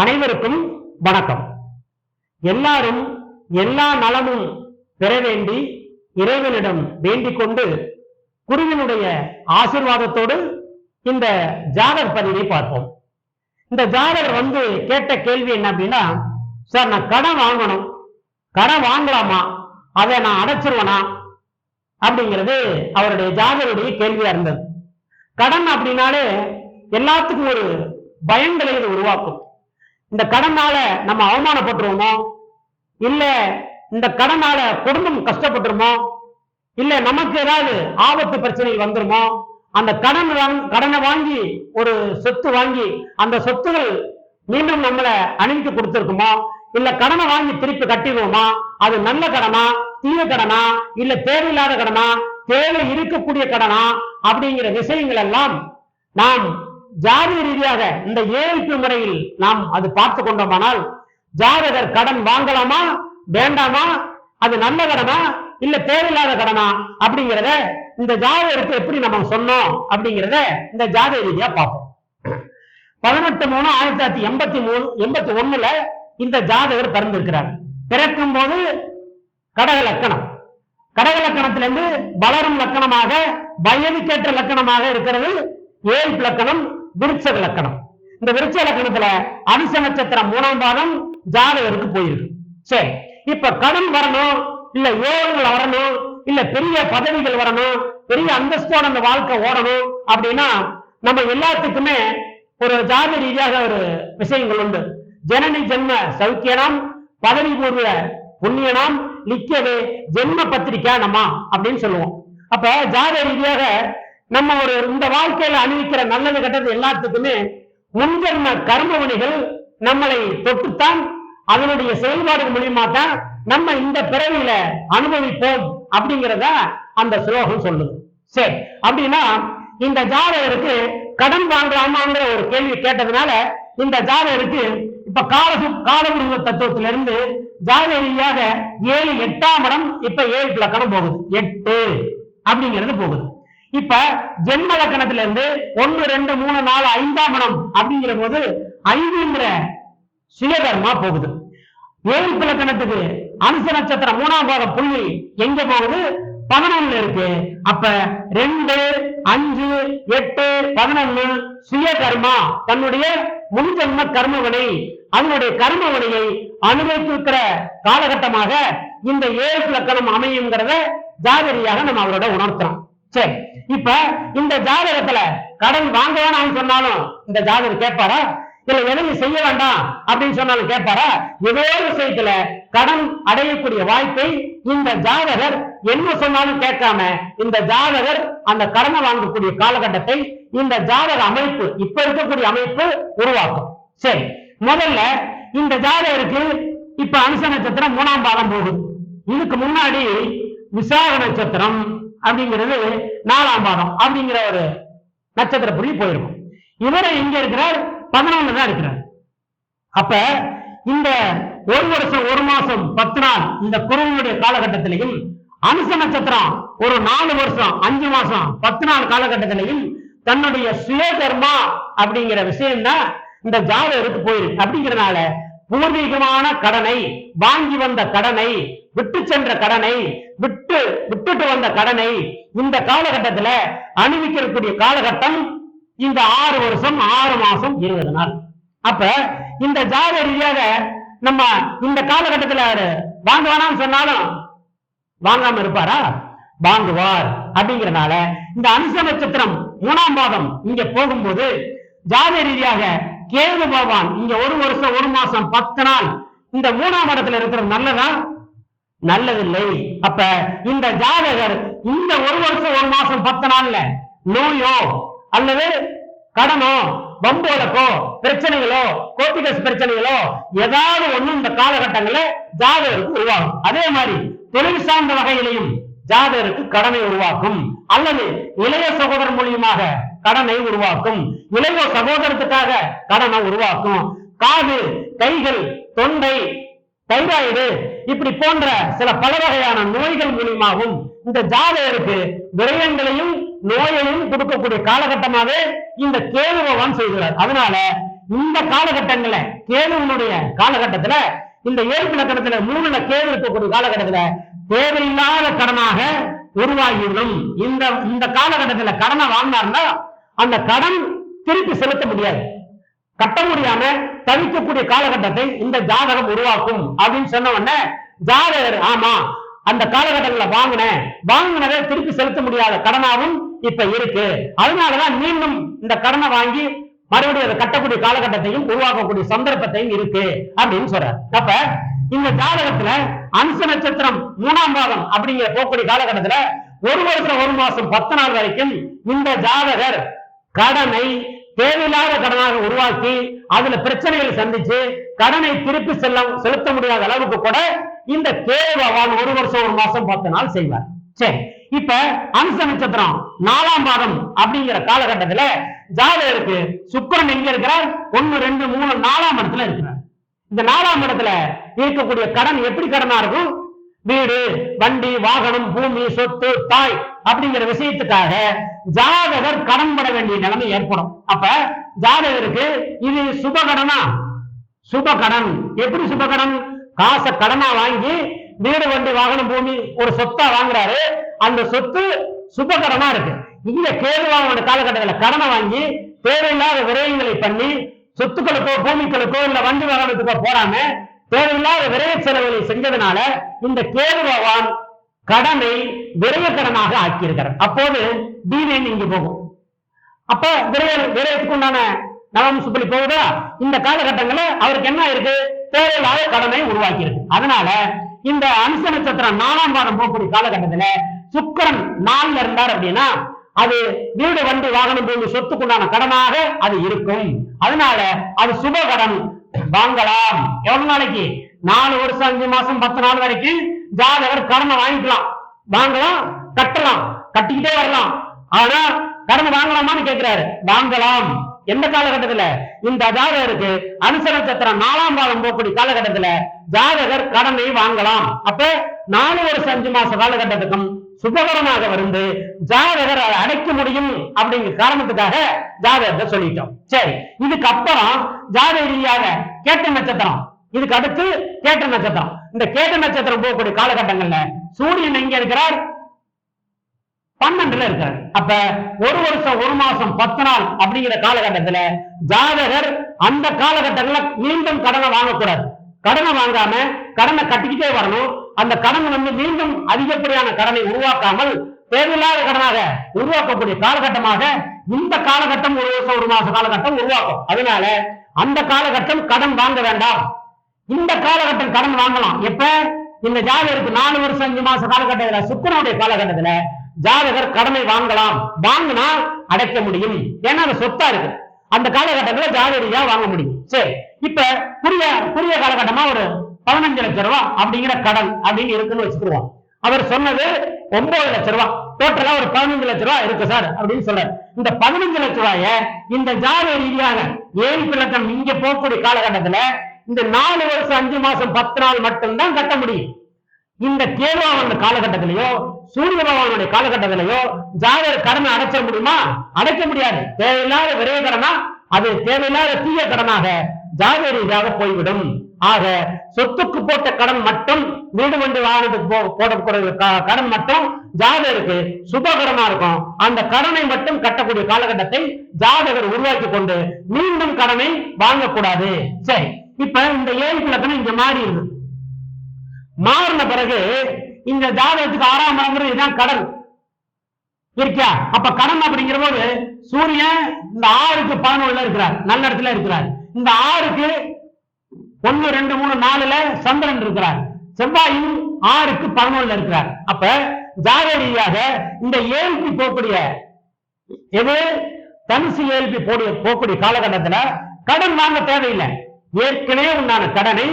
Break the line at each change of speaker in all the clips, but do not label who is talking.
அனைவருக்கும் வணக்கம். எல்லாரும் எல்லா நலமும் பெற வேண்டி இறைவனிடம் வேண்டிக் கொண்டு குருவினுடைய ஆசிர்வாதத்தோடு இந்த ஜாதர் பதிவை பார்ப்போம். இந்த ஜாதகர் வந்து கேட்ட கேள்வி என்ன அப்படின்னா சார் நான் கடன் வாங்கணும். கடன் வாங்கலாமா? அதை நான் அடைச்சிருவேனா? அப்படிங்கிறது அவருடைய ஜாதகருடைய கேள்வியா இருந்தது. கடன் அப்படின்னாலே எல்லாத்துக்கும் ஒரு பயங்களை இது உருவாக்கும். இந்த கடனால நம்ம அவமானப்பட்டுருவோமோ? இல்ல இந்த கடனால குடும்பம் கஷ்டப்பட்டுருமோ? இல்ல நமக்கு ஏதாவது ஆபத்து பிரச்சனை வந்துருமோ? அந்த கடன் வாங்- கடனை வாங்கி ஒரு சொத்து வாங்கி அந்த சொத்துகள் மீண்டும் நம்மளை அணிந்து கொடுத்துருக்குமோ? இல்ல கடனை வாங்கி திருப்பி கட்டிடுவோமா? அது நல்ல கடனா? தீய கடனா? இல்ல தேவையில்லாத கடனா? தேவை இருக்கக்கூடிய கடனா? அப்படிங்கிற விஷயங்கள் எல்லாம் நாம் ஜாதிய ரீதியாக இந்த ஏழ்பு முறையில் நாம் அது பார்த்து கொண்டோமானால் ஜாதகர் கடன் வாங்கலாமா வேண்டாமா அது நல்ல கடனா இல்ல தேவையில்லாத கடனா அப்படிங்கிறத இந்த ஜாதகருக்கு எப்படி நம்ம சொன்னோம் அப்படிங்கிறத இந்த ஜாதக ரீதியா பார்ப்போம். பதினெட்டு மூணு ஆயிரத்தி தொள்ளாயிரத்தி எண்பத்தி மூணு எண்பத்தி ஒண்ணுல இந்த ஜாதகர் பிறந்திருக்கிறார். பிறக்கும் போது கடக லக்கணம். கடக லக்கணத்திலிருந்து வளரும் லக்கணமாக வயதுக்கேற்ற லக்கணமாக இருக்கிறது ஏழு லக்கணம் விருட்ச லக்கணம் இந்த விருட்ச லக்கணத்துல அனுச நட்சத்திரம் மூணாம் பாதம் ஜாதகருக்கு போயிருக்கு. சரி இப்ப கடன் வரணும் இல்ல யோகங்கள் வரணும் இல்ல பெரிய பதவிகள் வரணும் பெரிய அந்தஸ்தோட அந்த வாழ்க்கை ஓடணும் அப்படின்னா நம்ம எல்லாத்துக்குமே ஒரு ஜாதி ரீதியாக ஒரு விஷயங்கள் உண்டு. ஜனனி ஜென்ம சௌக்கியனாம் பதவி பூர்வ புண்ணியனாம் நிக்கவே ஜென்ம பத்திரிக்கா நம்மா அப்படின்னு சொல்லுவோம். அப்ப ஜாத ரீதியாக நம்ம ஒரு இந்த வாழ்க்கையில அணிவிக்கிற நல்லது கெட்டது எல்லாத்துக்குமே முன்ஜென்ம கர்ம வினைகள் நம்மளை தொட்டுத்தான் அதனுடைய செயல்பாடு மூலியமா தான் நம்ம இந்த பிறவியில அனுபவிப்போம் அப்படிங்கிறத அந்த ஸ்லோகம் சொல்லுது. சரி அப்படின்னா இந்த ஜாதகருக்கு கடன் வாங்கலாமாங்கிற ஒரு கேள்வி கேட்டதுனால இந்த ஜாதகருக்கு இப்ப கால காலகுருவ தத்துவத்திலிருந்து ஜாதக ரீதியாக ஏழு எட்டாம் இடம் இப்ப ஏழு லக்கணம் போகுது. எட்டு அப்படிங்கிறது போகுது. இப்ப ஜென்ம லக்கணத்துல இருந்து ஒன்னு ரெண்டு மூணு நாலு ஐந்தாம் இடம் அப்படிங்கிற போது ஐந்துங்கிற சுயதர்மா போகுது. ஏழு லக்கணத்துக்கு அனுச நட்சத்திரம் மூணாம் பாக புள்ளி எங்க போகுது? பதினொன்னு இருக்கு. அப்ப ரெண்டு அஞ்சு எட்டு பதினொன்னு சுய கர்மா தன்னுடைய முன்ஜென்ம கர்மவனை அதனுடைய கர்மவினையை அனுபவித்திருக்கிற காலகட்டமாக இந்த ஏழு லக்கணம் அமையுங்கிறத ஜாதரியாக நம்ம அவரோட உணர்த்துறோம் சரி இப்ப இந்த ஜாதகத்துல கடன் வாங்க வேணாம்னு சொன்னாலும் இந்த ஜாதகர் கேட்பாரா? இல்ல எதையும் செய்ய வேண்டாம் அப்படின்னு சொன்னாலும் கேட்பாரா? ஏதோ ஒரு விஷயத்துல கடன் அடையக்கூடிய வாய்ப்பை இந்த ஜாதகர் என்ன சொன்னாலும் கேட்காம இந்த ஜாதகர் அந்த கடனை வாங்கக்கூடிய காலகட்டத்தை இந்த ஜாதக அமைப்பு இப்ப இருக்கக்கூடிய அமைப்பு உருவாக்கும். சரி முதல்ல இந்த ஜாதகருக்கு இப்ப அனுச நட்சத்திரம் மூணாம் பாகம் போகுது. இதுக்கு முன்னாடி விசாக நட்சத்திரம் அப்படிங்கிறது நாலாம் பாதம் அப்படிங்கிற ஒரு நட்சத்திர புள்ளி போயிருக்கும். இவர் எங்க இருக்கிறார் பதினொன்னு தான் இருக்கிறார். அப்ப இந்த ஒரு வருஷம் ஒரு மாசம் பத்து நாள் இந்த குருவனுடைய காலகட்டத்திலையும் அனுச நட்சத்திரம் ஒரு நாலு வருஷம் அஞ்சு மாசம் பத்து நாள் காலகட்டத்திலையும் தன்னுடைய சுயதர்மா அப்படிங்கிற விஷயம் தான் இந்த ஜாதகருக்கு போயிருக்கு. அப்படிங்கிறனால பூர்வீகமான கடனை வாங்கி வந்த கடனை விட்டு சென்ற கடனை விட்டு விட்டுட்டு வந்த கடனை இந்த காலகட்டத்துல அணிவிக்கக்கூடிய காலகட்டம் இந்த ஆறு வருஷம் ஆறு மாசம் இருபது நாள். அப்ப இந்த ஜாத ரீதியாக நம்ம இந்த காலகட்டத்துல அவரு வாங்க வேணாம்னு சொன்னாலும் வாங்காம இருப்பாரா? வாங்குவார். அப்படிங்கிறனால இந்த அனுச நட்சத்திரம் மூணாம் பாதம் இங்க போகும்போது ஜாத ரீதியாக கேது பகவான் இங்க ஒரு வருஷம் ஒரு மாசம் பத்து நாள் இந்த மூணாம் இடத்துல இருக்கிறது நல்லதா? நல்லதில்லை. அப்ப இந்த ஜாதகர் இந்த ஒரு வருஷம் ஒரு மாசம் பத்து நாள்ல நோயோ அல்லது கடனோ வம்போலக்கோ பிரச்சனைகளோ கோபிகஸ் பிரச்சனைகளோ ஏதாவது ஒண்ணு இந்த காலகட்டங்கள ஜாதகருக்கு உருவாகும். அதே மாதிரி தொழில் சார்ந்த வகையிலையும் ஜாதகருக்கு கடனை உருவாக்கும். அல்லது இளைய சகோதரர் மூலியமாக கடனை உருவாக்கும். இளைய சகோதரத்துக்காக கடனை உருவாக்கும். காது கைகள் தொண்டை தைராய்டு இப்படி போன்ற சில பல வகையான நோய்கள் மூலியமாகவும் இந்த ஜாதகருக்கு விரயங்களையும் நோயையும் கொடுக்கக்கூடிய காலகட்டமாவே இந்த கேது பகவான் செய்கிறார் அதனால இந்த காலகட்டங்கள கேதுவனுடைய காலகட்டத்துல இந்த ஏழு லக்கணத்துல மூணுல கேது இருக்கக்கூடிய காலகட்டத்துல தேவையில்லாத கடனாக உருவாகிவிடும். இந்த இந்த காலகட்டத்துல கடனை வாங்கினார்னா அந்த கடன் திருப்பி செலுத்த முடியாது. கட்ட முடியாம தவிக்கக்கூடிய காலகட்டத்தை இந்த ஜாதகம் உருவாக்கும் அப்படின்னு சொன்ன உடனே ஜாதகர் ஆமா அந்த காலகட்டத்துல வாங்கினேன் வாங்கினதை திருப்பி செலுத்த முடியாத கடனாவும் இப்ப இருக்கு. அதனாலதான் மீண்டும் இந்த கடனை வாங்கி மறுபடியும் அதை கட்டக்கூடிய காலகட்டத்தையும் உருவாக்கக்கூடிய சந்தர்ப்பத்தையும் இருக்கு அப்படின்னு சொல்றார். அப்ப இந்த ஜாதகத்துல அம்ச நட்சத்திரம் மூணாம் பாதம் அப்படிங்கிற போக்கூடிய காலகட்டத்துல ஒரு வருஷம் ஒரு மாசம் பத்து நாள் வரைக்கும் இந்த ஜாதகர் கடனை தேவையில்லாத கடனாக உருவாக்கி அதுல பிரச்சனைகளை சந்திச்சு கடனை திருப்பி செல்ல செலுத்த முடியாத அளவுக்கு கூட இந்த கேது ஒரு வருஷம் ஒரு மாசம் பத்து நாள் செய்வார். சரி இப்ப அம்ச நட்சத்திரம் நாலாம் பாதம் அப்படிங்கிற காலகட்டத்துல ஜாதகருக்கு சுக்கரன் எங்க இருக்கிறார்? ஒன்னு ரெண்டு மூணு நாலாம் இடத்துல இருக்கிறார். இந்த நாலாம் இடத்துல இருக்கக்கூடிய கடன் எப்படி கடனா இருக்கும்? வீடு வண்டி வாகனம் பூமி சொத்து தாய். அப்படிங்கிற விஷயத்துக்காக ஜாதகர் கடன் பட வேண்டிய நிலைமை ஏற்படும். அப்ப ஜாதகருக்கு இது சுபகடனா? சுபகடன். எப்படி சுபகடன்? காசை கடனா வாங்கி வீடு வண்டி வாகனம் பூமி ஒரு சொத்தா வாங்குறாரு. அந்த சொத்து சுபகடனா இருக்கு. இங்க கேதுவாவோட காலகட்டத்துல கடனை வாங்கி தேவையில்லாத விரயங்களை பண்ணி சொத்துக்களுக்கோ பூமிகளுக்கோ இல்ல வண்டி வாகனத்துக்கோ போறாம தேவையில்லாத விரய செலவுகளை செஞ்சதுனால இந்த கேது பகவான் கடனை விரய கடனாக ஆக்கியிருக்கிறார். அப்போது டிவைன் இங்கு போகும். அப்ப விரைய விரயத்துக்கு உண்டான நவம் சுப்பலி போகுதா? இந்த காலகட்டங்களில் அவருக்கு என்ன இருக்கு? தேவையில்லாத கடனை உருவாக்கி இருக்கு அதனால இந்த அம்ச நட்சத்திரம் நாலாம் பாதம் போகக்கூடிய காலகட்டத்துல சுக்கிரன் நாள்ல இருந்தார் அப்படின்னா அது வீடு வண்டி வாகனம் பூமி சொத்துக்குண்டான கடனாக அது இருக்கும். அதனால அது சுப கடன். வாங்கலாம். எவ்வளவு நாளைக்கு? நாலு வருஷம் அஞ்சு மாசம் பத்து நாள் வரைக்கும் ஜாதகர் கடனை வாங்கிக்கலாம். வாங்கலாம் கட்டலாம் கட்டிக்கிட்டே வரலாம். ஆனா கடன் வாங்கலாமான்னு கேட்கிறாரு வாங்கலாம். எந்த காலகட்டத்துல? இந்த ஜாதகருக்கு அனுசர நட்சத்திரம் நாலாம் காலம் போகக்கூடிய காலகட்டத்துல ஜாதகர் கடனை வாங்கலாம். அப்ப நாலு வருஷம் அஞ்சு மாச காலகட்டத்துக்கும் சுபகரமாக வந்து ஜாதகர் அடைக்க முடியும் அப்படிங்கிற காரணத்துக்காக ஜாதகத்தை சொல்லிட்டோம். சரி இதுக்கு அப்புறம் ஜாதக ரீதியாக கேட்ட நட்சத்திரம். இதுக்கு அடுத்து கேட்ட நட்சத்திரம். இந்த கேட்ட நட்சத்திரம் போகக்கூடிய காலகட்டங்கள்ல சூரியன் எங்க இருக்கிறார்? பன்னெண்டுல இருக்காரு. அப்ப ஒரு வருஷம் ஒரு மாசம் பத்து நாள் அப்படிங்கிற காலகட்டத்துல ஜாதகர் அந்த காலகட்டங்கள்ல மீண்டும் கடனை வாங்கக்கூடாது. கடனை வாங்காம கடனை கட்டிக்கிட்டே வரணும். அந்த கடன் வந்து மீண்டும் அதிகப்படியான கடனை உருவாக்காமல் தேவையில்லாத கடனாக உருவாக்கக்கூடிய காலகட்டமாக இந்த காலகட்டம் ஒரு வருஷம் ஒரு மாச காலகட்டம் உருவாக்கும். அதனால அந்த காலகட்டம் கடன் வாங்க வேண்டாம். இந்த காலகட்டம் கடன் வாங்கலாம். எப்ப? இந்த ஜாதகருக்கு நாலு வருஷம் அஞ்சு மாச காலகட்டத்துல சுக்கரனுடைய காலகட்டத்துல ஜாதகர் கடனை வாங்கலாம். வாங்கினா அடைக்க முடியும். ஏன்னா அது சொத்தா இருக்கு அந்த காலகட்டத்துல ஜாதகரியா வாங்க முடியும். சரி. இப்ப புரிய புரிய காலகட்டமா ஒரு பதினஞ்சு லட்சம் ரூபாய் அப்படிங்கிற கடன் அப்படின்னு இருக்குன்னு வச்சுக்கிடுவோம். அவர் சொன்னது ஒன்பது லட்சம் ரூபாய் டோட்டலா ஒரு பதினஞ்சு லட்சம் ரூபாய் இருக்கு சார் அப்படின்னு சொல்றாரு. இந்த பதினஞ்சு லட்சம் ரூபாய இந்த ஜாதக ரீதியாக ஏழு இலக்கம் இங்க போகக்கூடிய காலகட்டத்துல இந்த நாலு வருஷம் அஞ்சு மாசம் பத்து நாள் மட்டும்தான் கட்ட முடியும். இந்த கேதுவான காலகட்டத்திலேயோ சூரிய பகவானுடைய காலகட்டத்திலேயோ ஜாதகர் கடனை அடைச்ச முடியுமா? அடைக்க முடியாது. தேவையில்லாத விரைவு கடனா? அது தேவையில்லாத தீய கடனாக ஜாதக ரீதியாக போய்விடும். ஆக சொத்துக்கு போட்ட கடன் மட்டும் வீடு வண்டி வாகனத்துக்கு போ- போடக்கூடிய க- கடன் மட்டும் ஜாதகருக்கு சுபகரமா இருக்கும். அந்த கடனை மட்டும் கட்டக்கூடிய காலகட்டத்தை ஜாதகர் உருவாக்கி கொண்டு மீண்டும் கடனை வாங்கக்கூடாது. சரி. இப்ப இந்த ஏழு இலக்கணம் இங்க மாறி இருக்கு. மாறின பிறகு இந்த ஜாதகத்துக்கு ஆறாம் இடங்கிறது இதுதான் கடன். இருக்கியா? அப்ப கடன் அப்படிங்கிற போது சூரியன் இந்த ஆறுக்கு பதினொன்னுல இருக்கிறார். நல்ல இடத்துல இருக்கிறார். இந்த ஆறுக்கு ஒன்னு ரெண்டு மூணு நாலுல சந்திரன் இருக்கிறார். செவ்வாயும் ஆறுக்கு பதினொன்னுல இருக்கிறார். அப்ப ஜாத ரீதியாக இந்த ஏழுக்கு போகக்கூடிய எது? தனுசு ஏழ்பி போடிய போகக்கூடிய காலகட்டத்துல கடன் வாங்க தேவையில்லை. ஏற்கனவே உண்டான கடனை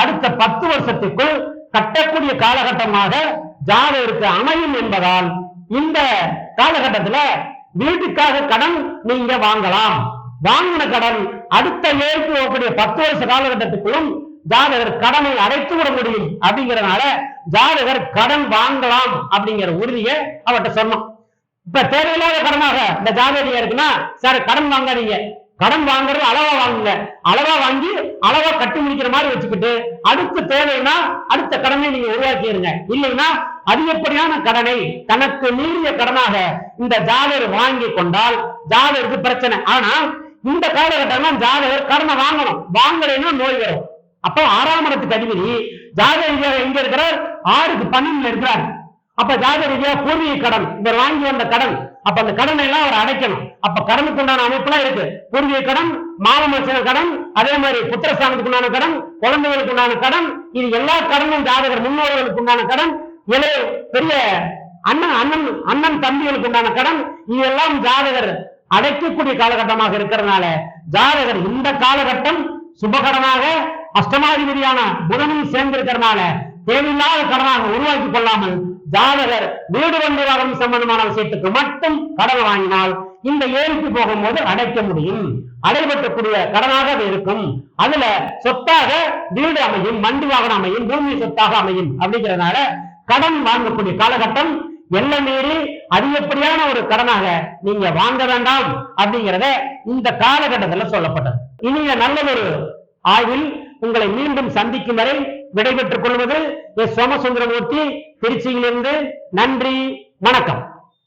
அடுத்த பத்து வருஷத்துக்குள் கட்டக்கூடிய காலகட்டமாக ஜாதகருக்கு அமையும் என்பதால் இந்த காலகட்டத்துல வீட்டுக்காக கடன் நீங்க வாங்கலாம். வாங்கின கடன் அடுத்த ஏழ்பி போகக்கூடிய பத்து வருஷ காலகட்டத்துக்குள்ளும் ஜாதகர் கடனை அடைத்து விட முடியும் அப்படிங்கறதுனால ஜாதகர் கடன் வாங்கலாம் அப்படிங்கிற உறுதியை அவர்கிட்ட சொன்னோம் இப்ப தேவையில்லாத கடனாக இந்த ஜாதகம் இருக்குன்னா சார் கடன் வாங்காதீங்க. கடன் வாங்குறது அளவா வாங்குங்க. அளவா வாங்கி அளவா கட்டி முடிக்கிற மாதிரி வச்சுக்கிட்டு அடுத்த தேவைன்னா அடுத்த கடனை நீங்க உருவாக்கிடுங்க இல்லைன்னா அதிகப்படியான கடனை? தனக்கு மீறிய கடனாக இந்த ஜாதகர் வாங்கி கொண்டால் ஜாதகருக்கு பிரச்சனை. ஆனா இந்த காலகட்டம் ஜாதகர் கடனை வாங்கணும். வாங்கலைன்னா நோய் வரும். அப்போ ஆறாம் இடத்துக்கு அதிபதி ஜாதக எங்க இருக்கிறார் ஆறுக்கு பன்னெண்டுல இருக்கிறார். அப்ப ஜாதக ரீதியா பூர்வீக கடன் இவர் வாங்கி வந்த கடன் அப்ப அந்த கடனை எல்லாம் அவர் அடைக்கணும். அப்ப கடனுக்கு உண்டான அமைப்புலாம் இருக்கு. பூர்வீக கடன் மாமமச்சன கடன் அதே மாதிரி புத்திரஸ்தானத்துக்கு உண்டான கடன் குழந்தைகளுக்கு உண்டான கடன் இது எல்லா கடனும் ஜாதகர் முன்னோர்களுக்கு உண்டான கடன் இளைய பெரிய அண்ணன் அண்ணன் அண்ணன் தம்பிகளுக்கு உண்டான கடன் இதெல்லாம் ஜாதகர் அடைக்கக்கூடிய காலகட்டமாக இருக்கிறதுனால ஜாதகர் இந்த காலகட்டம் சுபகடனாக அஷ்டமாதிபதியான புதனும் சேர்ந்திருக்கிறதுனால தேவையில்லாத கடனாக உருவாக்கி கொள்ளாமல் ஜாதகர் வீடு வந்து வரும் சம்பந்தமான விஷயத்துக்கு மட்டும் கடன் வாங்கினால் இந்த ஏரிக்கு போகும்போது அடைக்க முடியும். அடைபட்டக்கூடிய கடனாக அது இருக்கும். அதுல சொத்தாக வீடு அமையும் மண்டி வாகனம் அமையும் பூமி சொத்தாக அமையும் அப்படிங்கிறதுனால கடன் வாங்கக்கூடிய காலகட்டம் எல்லை மீறி அதிகப்படியான ஒரு கடனாக நீங்க வாங்க வேண்டாம் அப்படிங்கிறத இந்த காலகட்டத்தில் சொல்லப்பட்டது. இனிய நல்லதொரு ஆய்வில் உங்களை மீண்டும் சந்திக்கும் வரை விடைபெற்றுக் கொள்வது எஸ் சோமசுந்தரமூர்த்தி திருச்சியிலிருந்து நன்றி வணக்கம்.